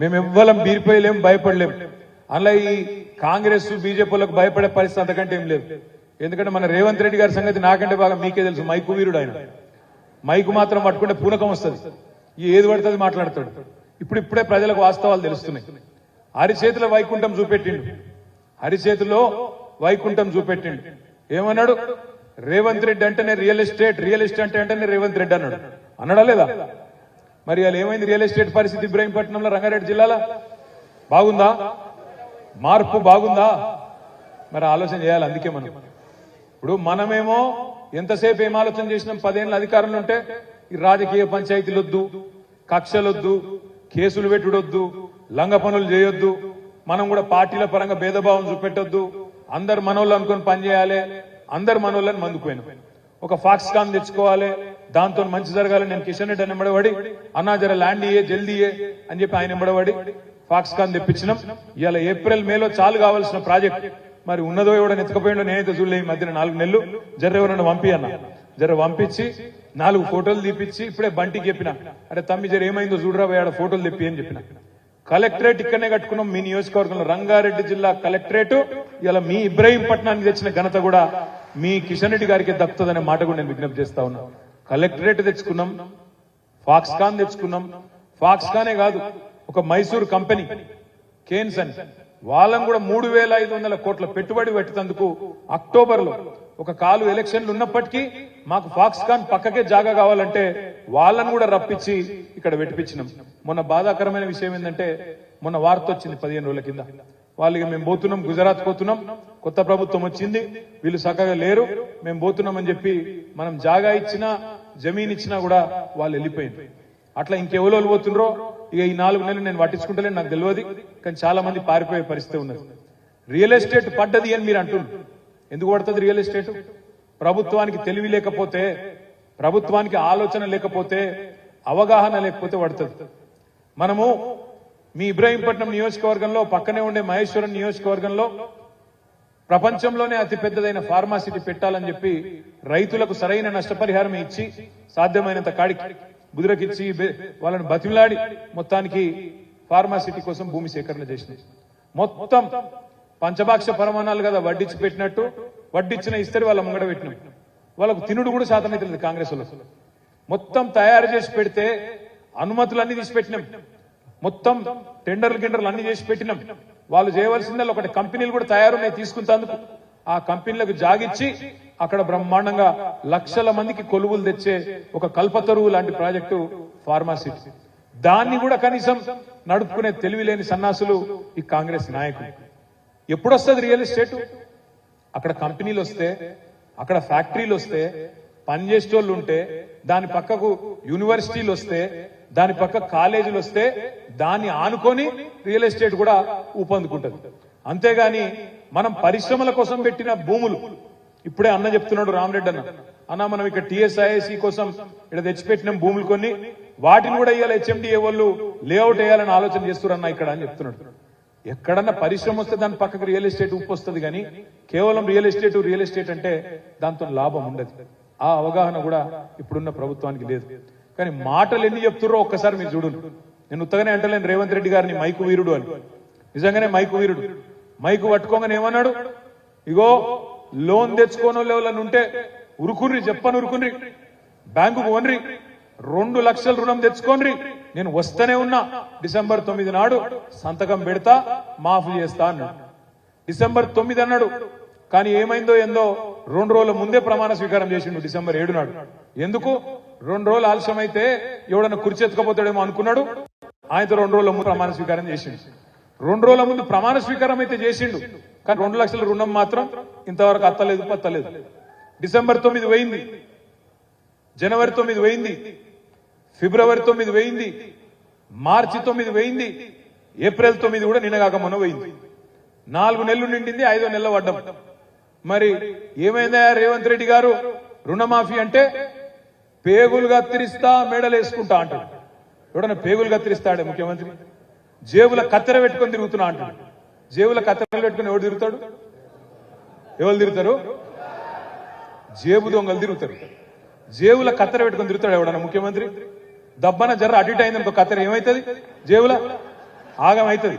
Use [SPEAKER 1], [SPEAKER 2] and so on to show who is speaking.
[SPEAKER 1] మేము ఎవ్వరం బీరిపోయలేం భయపడలేం. అలా ఈ కాంగ్రెస్ బీజేపీలకు భయపడే పరిస్థితి అంతకంటే ఏం లేదు. ఎందుకంటే మన రేవంత్ రెడ్డి గారి సంగతి నాకంటే బాగా మీకే తెలుసు. మైకు వీరుడు ఆయన. మైకు మాత్రం పట్టుకుంటే పూనకం వస్తుంది. ఈ ఏది పడుతుంది మాట్లాడతాడు. ఇప్పుడు ఇప్పుడే ప్రజలకు వాస్తవాలు తెలుస్తున్నాయి. హరిచేతిలో వైకుంఠం చూపెట్టిండు. హరిచేతిలో వైకుంఠం చూపెట్టిండు. ఏమన్నాడు? రేవంత్ రెడ్డి అంటేనే రియల్ ఎస్టేట్ రియల్ ఎస్టేట్ అంటేనే రేవంత్ రెడ్డి అన్నాడు. అన్నాడా లేదా? మరి వాళ్ళు ఏమైంది? రియల్ ఎస్టేట్ పరిస్థితి ఇబ్రాహీంపట్నంలో రంగారెడ్డి జిల్లాలో? బాగుందా? మార్పు బాగుందా? మరి ఆలోచన చేయాలి అందుకే మనం. ఇప్పుడు మనమేమో ఎంతసేపు ఏం ఆలోచన చేసినాం? పదేళ్ళ అధికారంలో ఉంటే ఈ రాజకీయ పంచాయతీలు వద్దు కక్షలొద్దు కేసులు పెట్టుడొద్దు లంగ పనులు చేయొద్దు మనం కూడా పార్టీల పరంగా భేదభావం చూపెట్టొద్దు. అందరు మనోళ్ళు అనుకొని పనిచేయాలి అందరు మనోళ్ళని మందుకుపోయినాం ఒక ఫాక్స్ కాన్ తెచ్చుకోవాలి. దాంతో మంచి జరగాలి నేను కిషన్ రెడ్డి అని ఎంబడబడి అన్నా జర ల్యాండ్ ఇయ్యే జల్దీ ఇయ్యే అని చెప్పి ఆయన ఎంబడబడి ఫాక్స్ కాన్ తెప్పించినాం. ఇవాళ ఏప్రిల్ మేలో చాలు కావాల్సిన ప్రాజెక్ట్. మరి ఉన్నదో ఎవడని ఎత్తుకపోయిండో నేనైతే చూడలే ఈ మధ్యన నాలుగు నెలలు. జర ఎవరన్నా పంపి అన్న. జర పంపించి నాలుగు ఫోటోలు తీపిచ్చి ఇప్పుడే బంటికి చెప్పిన. అరే తమ్మి జర ఏమైందో చూడరా ఆడ ఫోటోలు తెప్పి అని చెప్పిన. కలెక్టరేట్ ఇక్కడనే కట్టుకున్నాం. మీ నియోజకవర్గంలో రంగారెడ్డి జిల్లా కలెక్టరేట్. ఇలా మీ ఇబ్రాహీంపట్నానికి తెచ్చిన ఘనత కూడా మీ కిషన్ రెడ్డి గారికి దక్కుతుందనే మాట కూడా నేను విజ్ఞప్తి చేస్తా ఉన్నా. కలెక్టరేట్ తెచ్చుకున్నాం ఫాక్స్కాన్ తెచ్చుకున్నాం. ఫాక్స్కానే కాదు ఒక మైసూర్ కంపెనీ కేన్సన్. వాళ్ళని కూడా మూడు వేల ఐదు వందల కోట్ల పెట్టుబడి పెట్టేందుకు అక్టోబర్లో ఒక కాలు ఎలక్షన్లు ఉన్నప్పటికీ మాకు ఫాక్స్కాన్ పక్కకే జాగా కావాలంటే వాళ్ళను కూడా రప్పించి ఇక్కడ పెట్టిపించినాం. మొన్న బాధాకరమైన విషయం ఏంటంటే మొన్న వార్త వచ్చింది పదిహేను రోజుల కింద. వాళ్ళకి మేము పోతున్నాం గుజరాత్ పోతున్నాం కొత్త ప్రభుత్వం వచ్చింది వీళ్ళు చక్కగా లేరు మేము పోతున్నాం అని చెప్పి మనం జాగా ఇచ్చినా జమీన్ ఇచ్చినా కూడా వాళ్ళు వెళ్ళిపోయింది అట్లా ఇంకెవరో పోతుండ్రో ఇక ఈ నాలుగు నెలలు నేను పట్టించుకుంటలేను నాకు తెలియదు. కానీ చాలా మంది పారిపోయే పరిస్థితి ఉన్నది. రియల్ ఎస్టేట్ పడ్డది అని మీరు అంటున్నారు. ఎందుకు పడుతుంది రియల్ ఎస్టేట్ ప్రభుత్వానికి తెలివి లేకపోతే ప్రభుత్వానికి ఆలోచన లేకపోతే అవగాహన లేకపోతే పడుతుంది. మనము మీ ఇబ్రాహీంపట్నం నియోజకవర్గంలో పక్కనే ఉండే మహేశ్వరం నియోజకవర్గంలో ప్రపంచంలోనే అతి పెద్దదైన ఫార్మాసిటీ పెట్టాలని చెప్పి రైతులకు సరైన నష్టపరిహారం ఇచ్చి సాధ్యమైనంత కాడికి గుదిరకిచ్చి వాళ్ళని బతిమిలాడి మొత్తానికి ఫార్మాసిటీ కోసం భూమి సేకరణ చేసింది. మొత్తం పంచభాక్ష పరమాణాలు కదా వడ్డించి పెట్టినట్టు వడ్డిచ్చిన ఇస్తరి వాళ్ళ ముంగడ పెట్టినాం. వాళ్ళకు తినుడు కూడా శాతం లేదు కాంగ్రెస్ వాళ్ళు మొత్తం తయారు చేసి పెడితే అనుమతులన్నీ తీసి పెట్టినాం. మొత్తం టెండర్లు గిండర్లు అన్ని చేసి పెట్టినాం. వాళ్ళు చేయవలసిందల్లా ఒకటి కంపెనీలు కూడా తయారున్నాయి తీసుకుంటేందుకు. ఆ కంపెనీలకు జాగిచ్చి అక్కడ బ్రహ్మాండంగా లక్షల మందికి కొలువులు తెచ్చే ఒక కల్పతరువు లాంటి ప్రాజెక్టు ఫార్మాసిటీ. దాన్ని కూడా కనీసం నడుపుకునే తెలివి లేని సన్నాసులు ఈ కాంగ్రెస్ నాయకులు. ఎప్పుడొస్తుంది రియల్ ఎస్టేట్? అక్కడ కంపెనీలు వస్తే అక్కడ ఫ్యాక్టరీలు వస్తే పనిచేసేటోళ్ళు ఉంటే దాని పక్కకు యూనివర్సిటీలు వస్తే దాని పక్క కాలేజీలు వస్తే దాన్ని ఆనుకొని రియల్ ఎస్టేట్ కూడా ఊపందుకుంటది. అంతేగాని మనం పరిశ్రమల కోసం పెట్టిన భూములు ఇప్పుడే అన్న చెప్తున్నాడు రామరెడ్డి అన్న. అన్న మనం ఇక్కడ టిఎస్ఐఎస్సి కోసం ఇక్కడ తెచ్చిపెట్టిన భూములు కొన్ని వాటిని కూడా ఇవాళ హెచ్ఎండిఏ వాళ్ళు లేఅవుట్ వేయాలని ఆలోచన చేస్తున్నారన్న ఇక్కడ అని చెప్తున్నాడు. ఎక్కడన్నా పరిశ్రమ వస్తే దాని పక్కకు రియల్ ఎస్టేట్ ఉప్పు వస్తుంది కానీ కేవలం రియల్ ఎస్టేట్ రియల్ ఎస్టేట్ అంటే దాంతో లాభం ఉండదు. ఆ అవగాహన కూడా ఇప్పుడున్న ప్రభుత్వానికి లేదు. కానీ మాటలు ఎన్ని చెప్తుర్రో ఒక్కసారి మీరు చూడు నేను ఉత్తగానే అంటలేను రేవంత్ రెడ్డి గారిని మైకు వీరుడు అని. నిజంగానే మైకు వీరుడు. మైకు పట్టుకోగానే ఏమన్నాడు? ఇగో లోన్ తెచ్చుకోను ఎవరైనా ఉంటే ఉరుకుర్రి చెప్పను ఉరుకుర్రి. బ్యాంకుకు పోన్రి. రెండు లక్షల రుణం తెచ్చుకోండి నేను వస్తూనే ఉన్నా. డిసెంబర్ తొమ్మిది నాడు సంతకం పెడతా మాఫీ చేస్తా అన్నాడు. డిసెంబర్ తొమ్మిది అన్నాడు. కానీ ఏమైందో ఏందో రెండు రోజుల ముందే ప్రమాణ స్వీకారం చేసిండు డిసెంబర్ ఏడు నాడు. ఎందుకు? రెండు రోజులు ఆలస్యం అయితే ఎవడన్నా కుర్చీ ఎత్తుకపోతాడేమో అనుకున్నాడు. ఆయనతో రెండు రోజుల ముందు ప్రమాణ స్వీకారం చేసిండు. రెండు రోజుల ముందు ప్రమాణ స్వీకారం అయితే చేసిండు. కానీ రెండు లక్షల రుణం మాత్రం ఇంతవరకు అత్తలేదు పత్తలేదు. డిసెంబర్ తొమ్మిది పోయింది. జనవరి తొమ్మిది పోయింది. ఫిబ్రవరి తొమ్మిది పోయింది. మార్చి తొమ్మిది పోయింది. ఏప్రిల్ తొమ్మిది కూడా నిన్నగాక మొన్న పోయింది. నాలుగు నెలలు నిండింది ఐదో నెలలు పడ్డం. మరి ఏమైందా రేవంత్ రెడ్డి గారు? రుణమాఫీ అంటే పేగులు కత్తిరిస్తా మెడలు వేసుకుంటా అంటాడు. ఎవడన్నా పేగులు కత్తిరిస్తాడే ముఖ్యమంత్రి? జేబుల కత్తెర పెట్టుకొని తిరుగుతున్నా అంటాడు. జేబుల కత్తెరలు పెట్టుకొని ఎవడు తిరుగుతాడు? ఎవరు తిరుగుతారు? జేబు దొంగలు తిరుగుతారు. జేబుల కత్తెర పెట్టుకొని తిరుగుతాడు ఎవడన్నా ముఖ్యమంత్రి? దబ్బన జర్ర అడిట్ ఇటు అయిందనుకో కత్తెర ఏమవుతుంది జేబుల? ఆగమవుతుంది